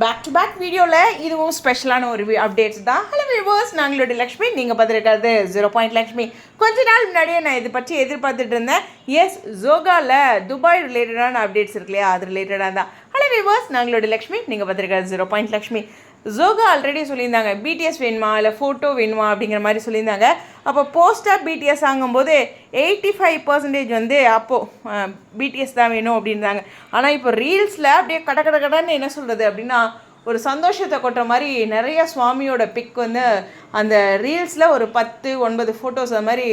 Back to back வீடியோவில் இதுவும் ஸ்பெஷலான ஒரு அப்டேட்ஸ் தான். ஹலோ வியூவர்ஸ் நாங்களுடைய லக்ஷ்மி. நீங்கள் பார்த்துருக்காது ஜீரோ பாயிண்ட் லக்ஷ்மி கொஞ்ச நாள் முன்னாடியே நான் இதை பற்றி எதிர்பார்த்துட்டு இருந்தேன். எஸ் ஜோகாவில் துபாய் ரிலேட்டடான அப்டேட்ஸ் இருக்கு இல்லையா? அது ரிலேட்டடாக தான். ஹலோ வியூவர்ஸ் நாங்களுடைய லக்ஷ்மி. நீங்கள் பார்த்துருக்காது zero point Lakshmi Joga already சொல்லியிருந்தாங்க. பிடிஎஸ் வேணுமா? இல்லை ஃபோட்டோ வேணுமா? அப்படிங்கிற மாதிரி சொல்லியிருந்தாங்க. அப்போ போஸ்டாக பிடிஎஸ் ஆகும்போது எயிட்டி ஃபைவ் பர்சன்டேஜ் வந்து அப்போது பிடிஎஸ் தான் வேணும் அப்படின்றாங்க. ஆனால் இப்போ ரீல்ஸில் அப்படியே கட கட கடன்னு என்ன சொல்கிறது அப்படின்னா ஒரு சந்தோஷத்தை கொட்டுற மாதிரி நிறைய சுவாமியோட பிக் வந்து அந்த ரீல்ஸில் ஒரு பத்து ஒன்பது ஃபோட்டோஸ் அது மாதிரி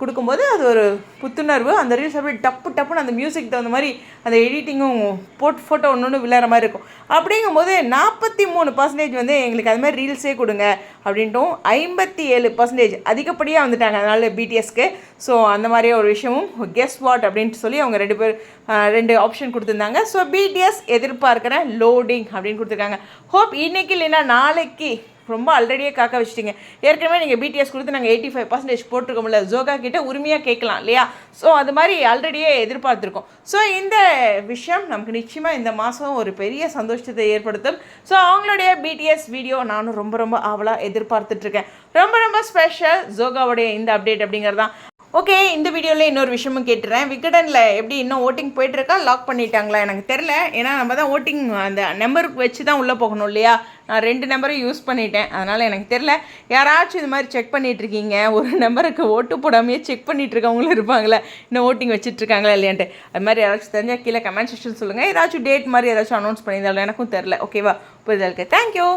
கொடுக்கும்போது அது ஒரு புத்துணர்வு. அந்த ரீல்ஸ் அப்படியே டப்பு டப்புன்னு அந்த மியூசிக் தகுந்த மாதிரி அந்த எடிட்டிங்கும் போட் ஃபோட்டோ ஒன்று ஒன்று விளையாடுற மாதிரி இருக்கும். அப்படிங்கும்போது நாற்பத்தி மூணு பர்சன்டேஜ் வந்து எங்களுக்கு அது மாதிரி ரீல்ஸே கொடுங்க அப்படின்ட்டும் ஐம்பத்தி ஏழு பர்சன்டேஜ் அதிகப்படியாக வந்துட்டாங்க அதனால் பிடிஎஸ்க்கு ஸோ அந்த மாதிரியே ஒரு விஷயமும் கெஸ் வாட் அப்படின்ட்டு சொல்லி அவங்க ரெண்டு பேர் ரெண்டு ஆப்ஷன் கொடுத்துருந்தாங்க. ஸோ பிடிஎஸ் எதிர்பார்க்குற லோடிங் அப்படின்னு கொடுத்துருக்காங்க. ஹோப் இன்னைக்கு இல்லைன்னா நாளைக்கு ரொம்ப ஆல்ரெடியே காக்க வச்சிட்டிங்க. ஏற்கனவே நீங்கள் பிடிஎஸ் கொடுத்து நாங்கள் எயிட்டி ஃபைவ் பர்சன்டேஜ் போட்டிருக்கோம்ல. ஜோகா கிட்டே உரிமையாக கேட்கலாம் இல்லையா? ஸோ அது மாதிரி ஆல்ரெடியே எதிர்பார்த்துருக்கோம். ஸோ இந்த விஷயம் நமக்கு நிச்சயமாக இந்த மாதம் ஒரு பெரிய சந்தோஷத்தை ஏற்படுத்தும். ஸோ அவங்களுடைய பிடிஎஸ் வீடியோ நானும் ரொம்ப ரொம்ப ஆவலாக எதிர்பார்த்துட்ருக்கேன் ரொம்ப ரொம்ப ஸ்பெஷல் ஜோகாவுடைய இந்த அப்டேட் அப்படிங்கிறது தான் ஓகே இந்த வீடியோவில் இன்னொரு விஷயமும் கேட்டுறேன். விகடனில் எப்படி இன்னும் ஓட்டிங் போயிட்டுருக்கா? லாக் பண்ணிட்டாங்களா? எனக்கு தெரில ஏன்னா நம்ம தான் ஓட்டிங் அந்த நம்பருக்கு வச்சு தான் உள்ளே போகணும் இல்லையா? நான் ரெண்டு நம்பரும் யூஸ் பண்ணிட்டேன். அதனால் எனக்கு தெரில யாராச்சும் இது மாதிரி செக் பண்ணிகிட்ருக்கீங்க ஒரு நம்பருக்கு ஓட்டு போடாமையே செக் பண்ணிகிட்ருக்கவங்களும் இருப்பாங்களே இன்னும் ஓட்டிங் வச்சுட்ருக்காங்களா இல்லையான்ட்டு. அது மாதிரி யாராச்சும் தெரிஞ்சால் கீழே கமெண்ட் செக்ஷன் சொல்லுங்கள் ஏதாச்சும் டேட் மாதிரி ஏதாச்சும் அனௌன்ஸ் பண்ணியிருந்தாலும் எனக்கும் தெரில ஓகேவா புரிதலுக்கு. தேங்க்யூ